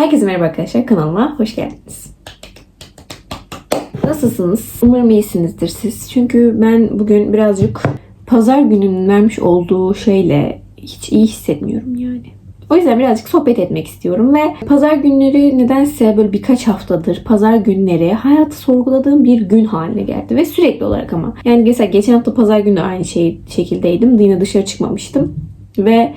Herkese merhaba arkadaşlar. Kanalıma hoş geldiniz. Nasılsınız? Umarım iyisinizdir siz. Çünkü ben bugün birazcık pazar gününün vermiş olduğu şeyle hiç iyi hissetmiyorum yani. O yüzden birazcık sohbet etmek istiyorum ve pazar günleri nedense böyle birkaç haftadır pazar günleri hayatı sorguladığım bir gün haline geldi ve sürekli olarak ama. Yani mesela geçen hafta pazar günü aynı şey şekildeydim. Yine dışarı çıkmamıştım ve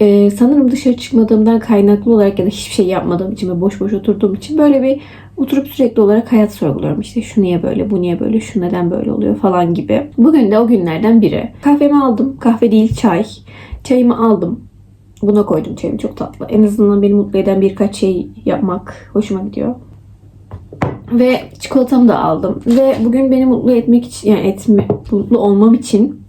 ee, sanırım dışarı çıkmadığımdan kaynaklı olarak ya da hiçbir şey yapmadığım için ve boş boş oturduğum için böyle bir oturup sürekli olarak hayat sorguluyorum. İşte şu niye böyle, bu niye böyle, şu neden böyle oluyor falan gibi. Bugün de o günlerden biri. Kahvemi aldım. Kahve değil çay. Çayımı aldım. Buna koydum çayımı çok tatlı. En azından beni mutlu eden birkaç şey yapmak hoşuma gidiyor. Ve çikolatamı da aldım. Ve bugün beni mutlu etmek için, yani etme, mutlu olmam için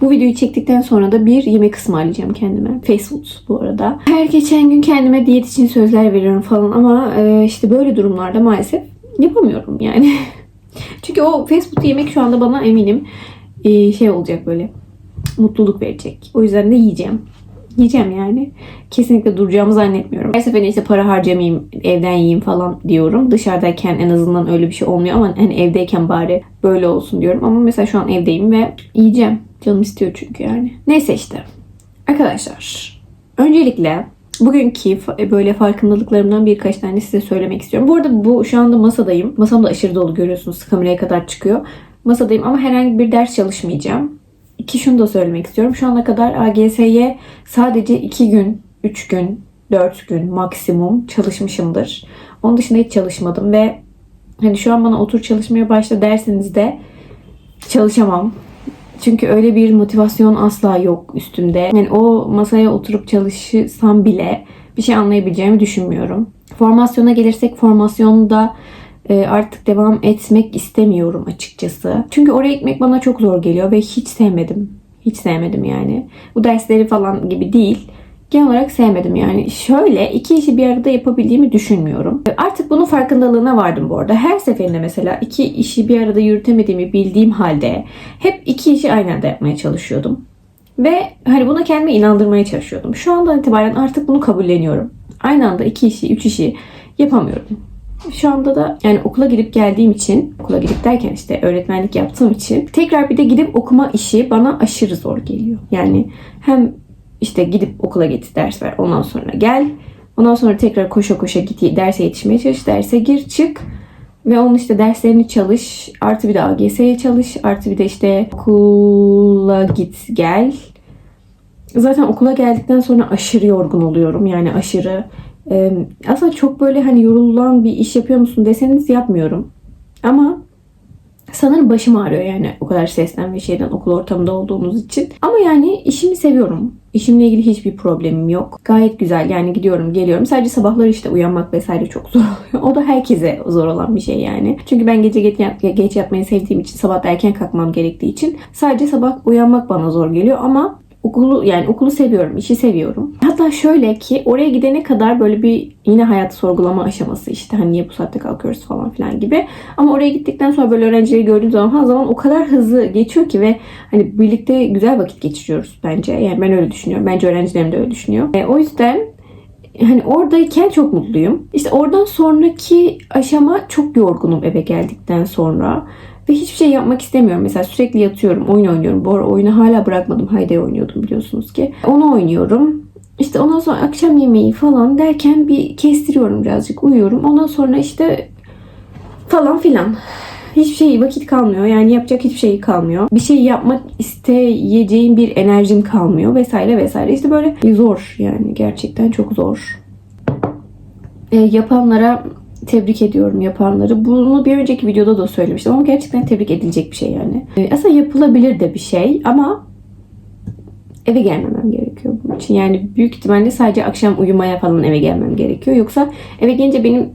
bu videoyu çektikten sonra da bir yemek ısmarlayacağım kendime. Fast bu arada. Her geçen gün kendime diyet için sözler veriyorum falan ama e, işte böyle durumlarda maalesef yapamıyorum yani. Çünkü o fast yemek şu anda bana eminim e, şey olacak böyle mutluluk verecek. O yüzden de yiyeceğim. Yiyeceğim yani. Kesinlikle duracağımı zannetmiyorum. Her seferinde işte para harcamayayım, evden yiyeyim falan diyorum. Dışarıdayken en azından öyle bir şey olmuyor ama hani evdeyken bari böyle olsun diyorum. Ama mesela şu an evdeyim ve yiyeceğim. Canım istiyor çünkü yani. Neyse işte. Arkadaşlar. Öncelikle bugünkü fa- böyle farkındalıklarımdan birkaç tane size söylemek istiyorum. Bu arada bu şu anda masadayım. Masam da aşırı dolu görüyorsunuz. Kameraya kadar çıkıyor. Masadayım ama herhangi bir ders çalışmayacağım. Ki şunu da söylemek istiyorum. Şu ana kadar AGS'ye sadece 2 gün, 3 gün, 4 gün maksimum çalışmışımdır. Onun dışında hiç çalışmadım ve hani şu an bana otur çalışmaya başla derseniz de çalışamam. Çünkü öyle bir motivasyon asla yok üstümde. Yani o masaya oturup çalışsam bile bir şey anlayabileceğimi düşünmüyorum. Formasyona gelirsek formasyonda e, artık devam etmek istemiyorum açıkçası. Çünkü oraya gitmek bana çok zor geliyor ve hiç sevmedim. Hiç sevmedim yani. Bu dersleri falan gibi değil. Genel olarak sevmedim yani. Şöyle iki işi bir arada yapabildiğimi düşünmüyorum. Artık bunun farkındalığına vardım bu arada. Her seferinde mesela iki işi bir arada yürütemediğimi bildiğim halde hep iki işi aynı anda yapmaya çalışıyordum. Ve hani buna kendime inandırmaya çalışıyordum. Şu andan itibaren artık bunu kabulleniyorum. Aynı anda iki işi, üç işi yapamıyorum. Şu anda da yani okula gidip geldiğim için, okula gidip derken işte öğretmenlik yaptığım için tekrar bir de gidip okuma işi bana aşırı zor geliyor. Yani hem işte gidip okula git, ders ver, ondan sonra gel. Ondan sonra tekrar koşa koşa git, derse yetişmeye çalış, derse gir, çık. Ve onun işte derslerini çalış, artı bir de AGS'ye çalış, artı bir de işte okula git, gel. Zaten okula geldikten sonra aşırı yorgun oluyorum. Yani aşırı. Aslında çok böyle hani yorulan bir iş yapıyor musun deseniz yapmıyorum. Ama sanırım başım ağrıyor yani o kadar sesten ve şeyden okul ortamında olduğumuz için. Ama yani işimi seviyorum. İşimle ilgili hiçbir problemim yok. Gayet güzel yani gidiyorum geliyorum. Sadece sabahları işte uyanmak vesaire çok zor oluyor. O da herkese zor olan bir şey yani. Çünkü ben gece geç, geç yatmayı sevdiğim için sabah erken kalkmam gerektiği için sadece sabah uyanmak bana zor geliyor ama okulu yani okulu seviyorum, işi seviyorum. Hatta şöyle ki oraya gidene kadar böyle bir yine hayat sorgulama aşaması işte hani niye bu saatte kalkıyoruz falan filan gibi. Ama oraya gittikten sonra böyle öğrencileri gördüğüm zaman ha zaman o kadar hızlı geçiyor ki ve hani birlikte güzel vakit geçiriyoruz bence. Yani ben öyle düşünüyorum. Bence öğrencilerim de öyle düşünüyor. E, o yüzden hani oradayken çok mutluyum. İşte oradan sonraki aşama çok yorgunum eve geldikten sonra. Ve hiçbir şey yapmak istemiyorum. Mesela sürekli yatıyorum, oyun oynuyorum. Bu ara oyunu hala bırakmadım. Haydi oynuyordum biliyorsunuz ki. Onu oynuyorum. İşte ondan sonra akşam yemeği falan derken bir kestiriyorum birazcık, uyuyorum. Ondan sonra işte falan filan. Hiçbir şey vakit kalmıyor. Yani yapacak hiçbir şey kalmıyor. Bir şey yapmak isteyeceğim bir enerjim kalmıyor vesaire vesaire. İşte böyle zor yani gerçekten çok zor. E, yapanlara tebrik ediyorum yapanları. Bunu bir önceki videoda da söylemiştim ama gerçekten tebrik edilecek bir şey yani. E, aslında yapılabilir de bir şey ama eve gelmemem gerekiyor bunun için. Yani büyük ihtimalle sadece akşam uyumaya falan eve gelmem gerekiyor. Yoksa eve gelince benim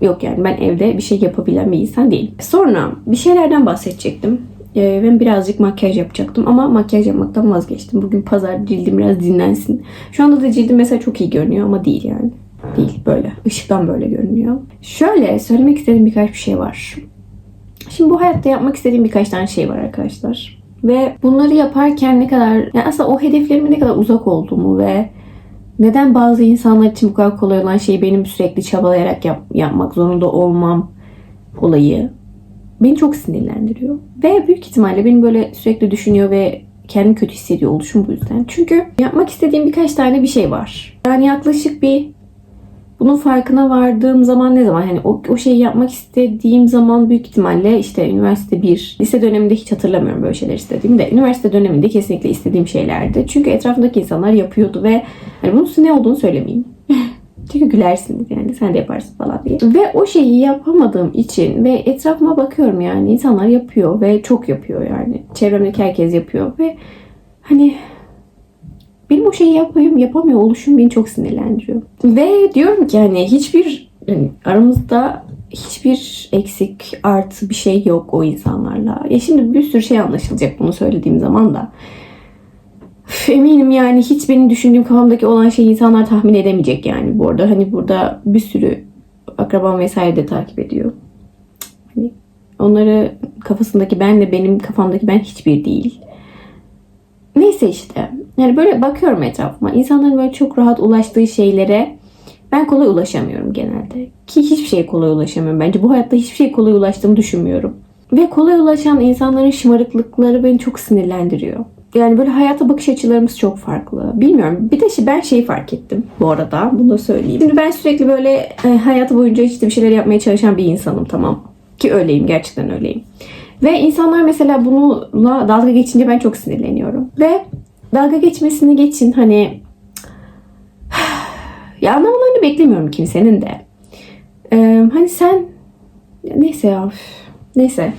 yok yani ben evde bir şey yapabilen bir insan değilim. Sonra bir şeylerden bahsedecektim. Ee, ben birazcık makyaj yapacaktım ama makyaj yapmaktan vazgeçtim. Bugün pazar cildim biraz dinlensin. Şu anda da cildim mesela çok iyi görünüyor ama değil yani. Değil böyle. Işıktan böyle görünüyor. Şöyle söylemek istediğim birkaç bir şey var. Şimdi bu hayatta yapmak istediğim birkaç tane şey var arkadaşlar. Ve bunları yaparken ne kadar yani aslında o hedeflerime ne kadar uzak olduğumu ve neden bazı insanlar için bu kadar kolay olan şeyi benim sürekli çabalayarak yap- yapmak zorunda olmam olayı beni çok sinirlendiriyor. Ve büyük ihtimalle beni böyle sürekli düşünüyor ve kendimi kötü hissediyor oluşum bu yüzden. Çünkü yapmak istediğim birkaç tane bir şey var. Yani yaklaşık bir bunun farkına vardığım zaman ne zaman hani o, o şeyi yapmak istediğim zaman büyük ihtimalle işte üniversite 1, lise döneminde hiç hatırlamıyorum böyle şeyler istediğimi de üniversite döneminde kesinlikle istediğim şeylerdi. Çünkü etrafımdaki insanlar yapıyordu ve hani bunun ne olduğunu söylemeyeyim. Çünkü gülersiniz yani sen de yaparsın falan diye. Ve o şeyi yapamadığım için ve etrafıma bakıyorum yani insanlar yapıyor ve çok yapıyor yani. Çevremdeki herkes yapıyor ve hani benim o şeyi yapayım yapamıyor oluşum beni çok sinirlendiriyor. Ve diyorum ki hani hiçbir yani aramızda hiçbir eksik artı bir şey yok o insanlarla. Ya şimdi bir sürü şey anlaşılacak bunu söylediğim zaman da. Eminim yani hiç benim düşündüğüm kafamdaki olan şeyi insanlar tahmin edemeyecek yani bu arada. Hani burada bir sürü akrabam vesaire de takip ediyor. Hani onları kafasındaki benle benim kafamdaki ben hiçbir değil. Neyse işte. Yani böyle bakıyorum etrafıma. İnsanların böyle çok rahat ulaştığı şeylere ben kolay ulaşamıyorum genelde. Ki hiçbir şeye kolay ulaşamıyorum. Bence bu hayatta hiçbir şeye kolay ulaştığımı düşünmüyorum. Ve kolay ulaşan insanların şımarıklıkları beni çok sinirlendiriyor. Yani böyle hayata bakış açılarımız çok farklı. Bilmiyorum. Bir de şey- ben şeyi fark ettim bu arada. Bunu da söyleyeyim. Şimdi ben sürekli böyle e, hayatı boyunca işte bir şeyler yapmaya çalışan bir insanım tamam. Ki öyleyim. Gerçekten öyleyim. Ve insanlar mesela bununla dalga geçince ben çok sinirleniyorum. Ve dalga geçmesini geçin hani ya anlamalarını beklemiyorum kimsenin de. Ee, hani sen ya neyse ya neyse.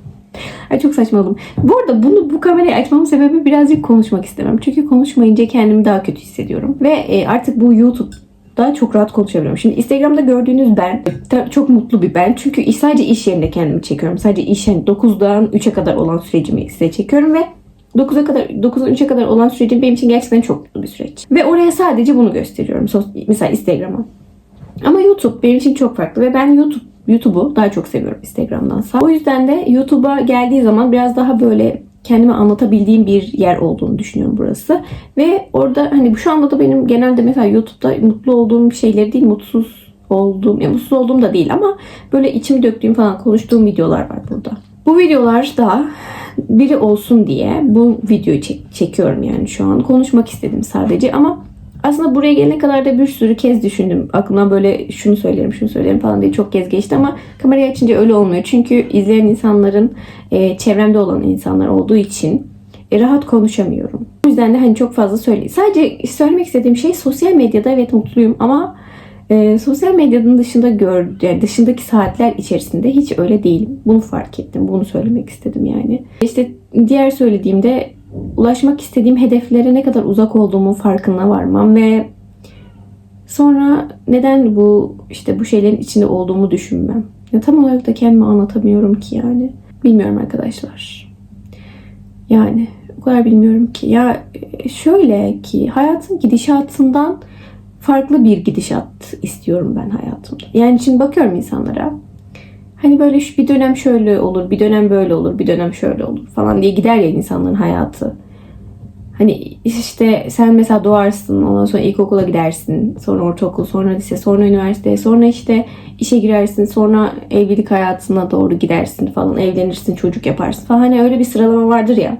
Ay çok saçmaladım. Bu arada bunu bu kamerayı açmamın sebebi birazcık konuşmak istemem. Çünkü konuşmayınca kendimi daha kötü hissediyorum. Ve e, artık bu YouTube'da çok rahat konuşabiliyorum. Şimdi Instagram'da gördüğünüz ben çok mutlu bir ben. Çünkü sadece iş yerinde kendimi çekiyorum. Sadece iş yani 9'dan 3'e kadar olan sürecimi size çekiyorum ve 9'a kadar 9'dan 3'e kadar olan sürecim benim için gerçekten çok mutlu bir süreç. Ve oraya sadece bunu gösteriyorum. Mesela Instagram'a. Ama YouTube benim için çok farklı ve ben YouTube YouTube'u daha çok seviyorum Instagram'dansa. O yüzden de YouTube'a geldiği zaman biraz daha böyle kendimi anlatabildiğim bir yer olduğunu düşünüyorum burası. Ve orada hani şu anda da benim genelde mesela YouTube'da mutlu olduğum şeyleri değil mutsuz olduğum, ya mutsuz olduğum da değil ama böyle içimi döktüğüm falan konuştuğum videolar var burada. Bu videolar da biri olsun diye bu videoyu çek- çekiyorum yani şu an. Konuşmak istedim sadece ama aslında buraya gelene kadar da bir sürü kez düşündüm. Aklımdan böyle şunu söylerim, şunu söylerim falan diye çok kez geçti ama kamerayı açınca öyle olmuyor. Çünkü izleyen insanların e, çevremde olan insanlar olduğu için e, rahat konuşamıyorum. O yüzden de hani çok fazla söyle. Sadece söylemek istediğim şey sosyal medyada evet mutluyum ama e, sosyal medyanın dışında gör, yani dışındaki saatler içerisinde hiç öyle değilim. Bunu fark ettim. Bunu söylemek istedim yani. İşte diğer söylediğimde ulaşmak istediğim hedeflere ne kadar uzak olduğumun farkına varmam ve sonra neden bu işte bu şeylerin içinde olduğumu düşünmem. Ya tam olarak da kendimi anlatamıyorum ki yani. Bilmiyorum arkadaşlar. Yani o kadar bilmiyorum ki. Ya şöyle ki hayatın gidişatından farklı bir gidişat istiyorum ben hayatımda. Yani şimdi bakıyorum insanlara. Hani böyle şu- bir dönem şöyle olur, bir dönem böyle olur, bir dönem şöyle olur falan diye gider ya insanların hayatı. Hani işte sen mesela doğarsın, ondan sonra ilkokula gidersin, sonra ortaokul, sonra lise, sonra üniversite, sonra işte işe girersin, sonra evlilik hayatına doğru gidersin falan, evlenirsin, çocuk yaparsın falan. Hani öyle bir sıralama vardır ya.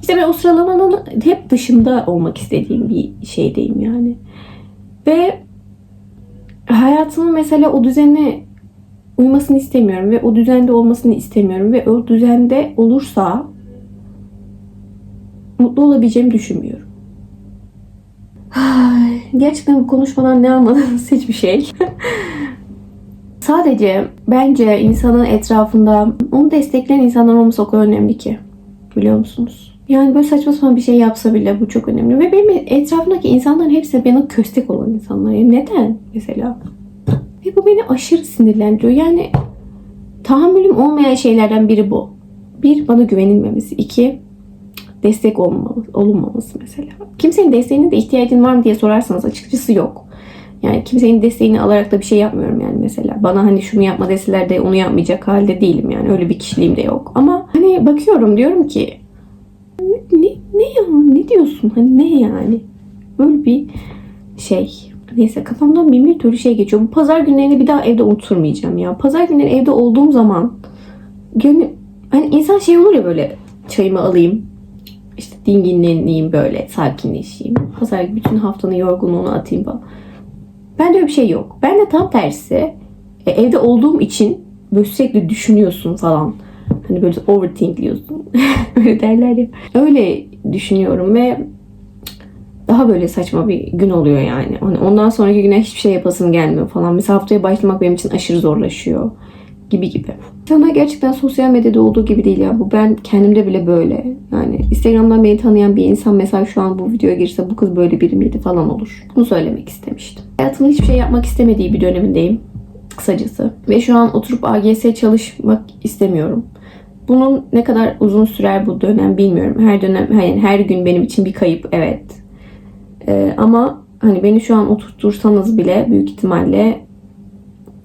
İşte ben o sıralamanın hep dışında olmak istediğim bir şeydeyim yani. Ve hayatımın mesela o düzene uymasını istemiyorum ve o düzende olmasını istemiyorum ve o düzende olursa mutlu olabileceğimi düşünmüyorum. Gerçekten bu konuşmadan ne anladınız hiçbir şey. Sadece bence insanın etrafında onu destekleyen insanlar olması o kadar önemli ki. Biliyor musunuz? Yani böyle saçma sapan bir şey yapsa bile bu çok önemli. Ve benim etrafımdaki insanların hepsi bana köstek olan insanlar. Neden mesela? Ve bu beni aşırı sinirlendiriyor. Yani tahammülüm olmayan şeylerden biri bu. Bir, bana güvenilmemesi. İki, destek olmamalı, olunmaması mesela. Kimsenin desteğine de ihtiyacın var mı diye sorarsanız açıkçası yok. Yani kimsenin desteğini alarak da bir şey yapmıyorum yani mesela. Bana hani şunu yapma deseler de onu yapmayacak halde değilim yani. Öyle bir kişiliğim de yok. Ama hani bakıyorum diyorum ki ne, ya ne diyorsun hani ne yani? Böyle bir şey neyse kafamdan bin bir türlü şey geçiyor. Bu pazar günlerini bir daha evde oturmayacağım ya. Pazar günleri evde olduğum zaman gönlüm hani insan şey olur ya böyle çayımı alayım işte dinginleneyim böyle sakinleşeyim. Pazar bütün haftanın yorgunluğunu atayım falan. Bende öyle bir şey yok. Ben de tam tersi e, evde olduğum için böyle sürekli düşünüyorsun falan. Hani böyle overthinkliyorsun. öyle derler ya. Öyle düşünüyorum ve daha böyle saçma bir gün oluyor yani. Hani ondan sonraki güne hiçbir şey yapasım gelmiyor falan. Mesela haftaya başlamak benim için aşırı zorlaşıyor. Gibi gibi. İnsanlar gerçekten sosyal medyada olduğu gibi değil ya. Bu ben kendimde bile böyle. Yani Instagram'dan beni tanıyan bir insan mesela şu an bu videoya girse bu kız böyle biri miydi falan olur. Bunu söylemek istemiştim. Hayatımda hiçbir şey yapmak istemediği bir dönemindeyim. Kısacası. Ve şu an oturup AGS çalışmak istemiyorum. Bunun ne kadar uzun sürer bu dönem bilmiyorum. Her dönem, yani her gün benim için bir kayıp evet. Ee, ama hani beni şu an oturtursanız bile büyük ihtimalle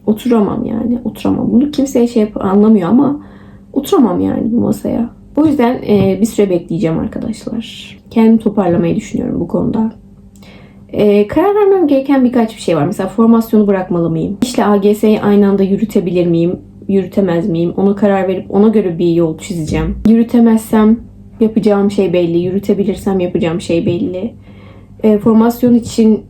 oturamam yani. Oturamam. Bunu kimseye şey yap- anlamıyor ama oturamam yani bu masaya. O yüzden e, bir süre bekleyeceğim arkadaşlar. Kendimi toparlamayı düşünüyorum bu konuda. E, karar vermem gereken birkaç bir şey var. Mesela formasyonu bırakmalı mıyım? İşle AGS'yi aynı anda yürütebilir miyim? Yürütemez miyim? Ona karar verip ona göre bir yol çizeceğim. Yürütemezsem yapacağım şey belli. Yürütebilirsem yapacağım şey belli. E, formasyon için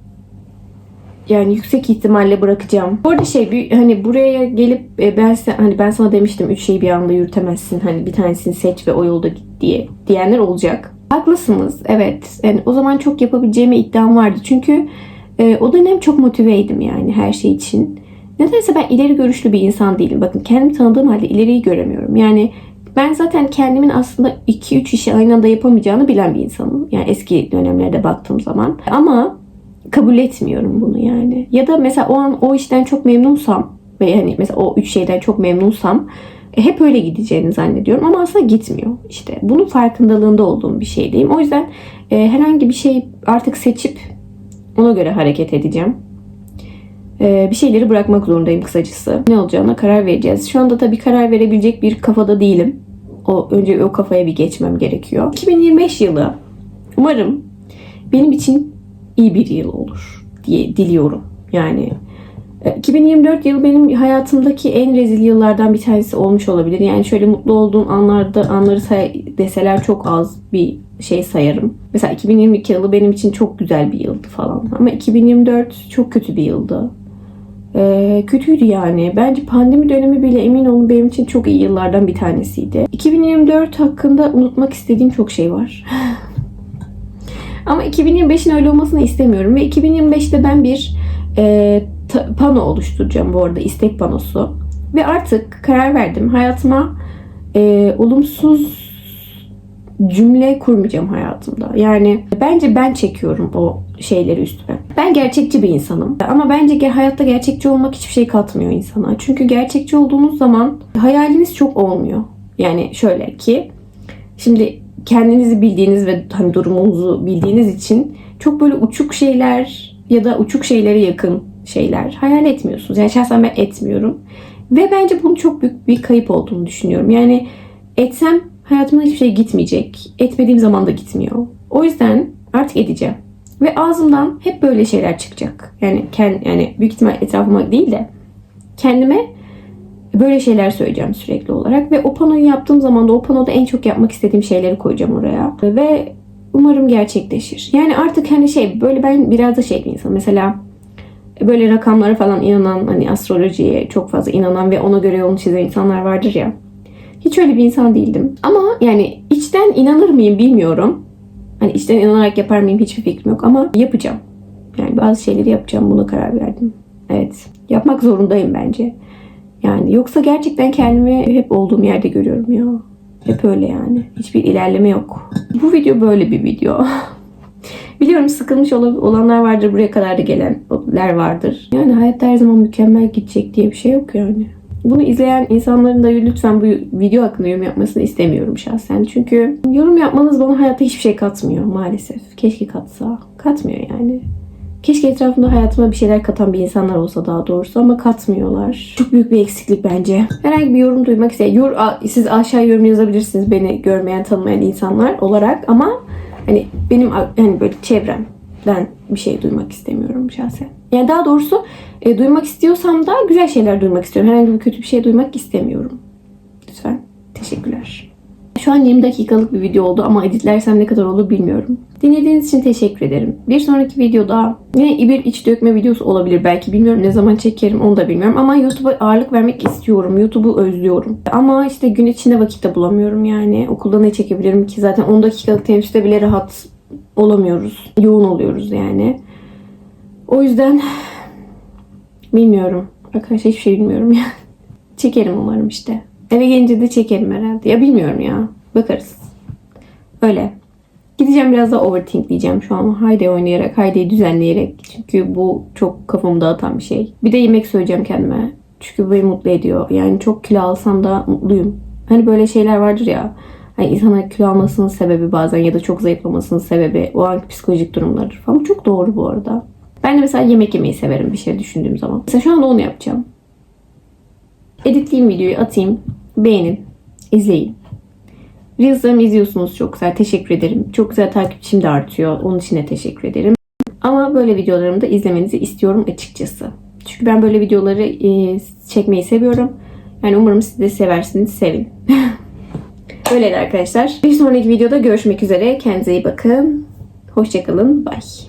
yani yüksek ihtimalle bırakacağım. Bu arada şey bir, hani buraya gelip e, ben hani ben sana demiştim üç şeyi bir anda yürütemezsin. Hani bir tanesini seç ve o yolda git diye diyenler olacak. Haklısınız. Evet. Yani o zaman çok yapabileceğime iddiam vardı. Çünkü e, o dönem çok motiveydim yani her şey için. Nedense ben ileri görüşlü bir insan değilim. Bakın kendimi tanıdığım halde ileriyi göremiyorum. Yani ben zaten kendimin aslında 2-3 işi aynı anda yapamayacağını bilen bir insanım. Yani eski dönemlerde baktığım zaman. Ama kabul etmiyorum bunu yani. Ya da mesela o an o işten çok memnunsam ve hani mesela o üç şeyden çok memnunsam e, hep öyle gideceğini zannediyorum ama aslında gitmiyor. İşte bunun farkındalığında olduğum bir şeydeyim. O yüzden e, herhangi bir şey artık seçip ona göre hareket edeceğim. E, bir şeyleri bırakmak zorundayım kısacası. Ne olacağına karar vereceğiz. Şu anda tabii karar verebilecek bir kafada değilim. O önce o kafaya bir geçmem gerekiyor. 2025 yılı umarım benim için iyi bir yıl olur diye diliyorum. Yani e, 2024 yıl benim hayatımdaki en rezil yıllardan bir tanesi olmuş olabilir. Yani şöyle mutlu olduğum anlarda anları say deseler çok az bir şey sayarım. Mesela 2022 yılı benim için çok güzel bir yıldı falan. Ama 2024 çok kötü bir yıldı. Ee, kötüydü yani. Bence pandemi dönemi bile emin olun benim için çok iyi yıllardan bir tanesiydi. 2024 hakkında unutmak istediğim çok şey var. Ama 2025'in öyle olmasını istemiyorum. Ve 2025'te ben bir e, pano oluşturacağım bu arada. istek panosu. Ve artık karar verdim. Hayatıma e, olumsuz cümle kurmayacağım hayatımda. Yani bence ben çekiyorum o şeyleri üstüme. Ben gerçekçi bir insanım. Ama bence hayatta gerçekçi olmak hiçbir şey katmıyor insana. Çünkü gerçekçi olduğunuz zaman hayaliniz çok olmuyor. Yani şöyle ki şimdi kendinizi bildiğiniz ve hani durumunuzu bildiğiniz için çok böyle uçuk şeyler ya da uçuk şeylere yakın şeyler hayal etmiyorsunuz. Yani şahsen ben etmiyorum. Ve bence bunun çok büyük bir kayıp olduğunu düşünüyorum. Yani etsem hayatımda hiçbir şey gitmeyecek. Etmediğim zaman da gitmiyor. O yüzden artık edeceğim. Ve ağzımdan hep böyle şeyler çıkacak. Yani kend, yani büyük ihtimal etrafıma değil de kendime böyle şeyler söyleyeceğim sürekli olarak. Ve o panoyu yaptığım zaman da o panoda en çok yapmak istediğim şeyleri koyacağım oraya. Ve umarım gerçekleşir. Yani artık hani şey böyle ben biraz da şey bir insan. Mesela böyle rakamlara falan inanan hani astrolojiye çok fazla inanan ve ona göre yolunu çizen insanlar vardır ya. Hiç öyle bir insan değildim. Ama yani içten inanır mıyım bilmiyorum. Hani içten inanarak yapar mıyım hiçbir fikrim yok ama yapacağım. Yani bazı şeyleri yapacağım buna karar verdim. Evet. Yapmak zorundayım bence. Yani yoksa gerçekten kendimi hep olduğum yerde görüyorum ya. Hep öyle yani. Hiçbir ilerleme yok. Bu video böyle bir video. Biliyorum sıkılmış ol- olanlar vardır. Buraya kadar da gelenler vardır. Yani hayatta her zaman mükemmel gidecek diye bir şey yok yani. Bunu izleyen insanların da lütfen bu video hakkında yorum yapmasını istemiyorum şahsen. Çünkü yorum yapmanız bana hayatta hiçbir şey katmıyor maalesef. Keşke katsa. Katmıyor yani. Keşke etrafımda hayatıma bir şeyler katan bir insanlar olsa daha doğrusu ama katmıyorlar. Çok büyük bir eksiklik bence. Herhangi bir yorum duymak isteyen, yor, siz aşağı yorum yazabilirsiniz beni görmeyen, tanımayan insanlar olarak ama hani benim hani böyle çevrem ben bir şey duymak istemiyorum şahsen. Yani daha doğrusu e, duymak istiyorsam da güzel şeyler duymak istiyorum. Herhangi bir kötü bir şey duymak istemiyorum. Lütfen. Teşekkürler. Şu an 20 dakikalık bir video oldu ama editlersem ne kadar olur bilmiyorum. Dinlediğiniz için teşekkür ederim. Bir sonraki videoda yine bir iç dökme videosu olabilir belki. Bilmiyorum ne zaman çekerim onu da bilmiyorum. Ama YouTube'a ağırlık vermek istiyorum. YouTube'u özlüyorum. Ama işte gün içinde vakit de bulamıyorum yani. Okulda ne çekebilirim ki? Zaten 10 dakikalık teneffüste bile rahat olamıyoruz. Yoğun oluyoruz yani. O yüzden bilmiyorum. Arkadaşlar hiçbir şey bilmiyorum ya. Çekerim umarım işte. Eve gelince de çekerim herhalde. Ya bilmiyorum ya. Bakarız. Öyle. Gideceğim biraz da overthink diyeceğim şu an. Haydi oynayarak, haydi düzenleyerek. Çünkü bu çok kafamı dağıtan bir şey. Bir de yemek söyleyeceğim kendime. Çünkü beni mutlu ediyor. Yani çok kilo alsam da mutluyum. Hani böyle şeyler vardır ya. Hani insana kilo almasının sebebi bazen ya da çok zayıflamasının sebebi o anki psikolojik durumlardır falan. Çok doğru bu arada. Ben de mesela yemek yemeyi severim bir şey düşündüğüm zaman. Mesela şu anda onu yapacağım. Editleyeyim videoyu atayım. Beğenin. izleyin. Reels'larımı izliyorsunuz çok güzel. Teşekkür ederim. Çok güzel takipçim de artıyor. Onun için de teşekkür ederim. Ama böyle videolarımı da izlemenizi istiyorum açıkçası. Çünkü ben böyle videoları çekmeyi seviyorum. Yani umarım siz de seversiniz. Sevin. Böyleydi arkadaşlar. Bir sonraki videoda görüşmek üzere. Kendinize iyi bakın. Hoşçakalın. Bye.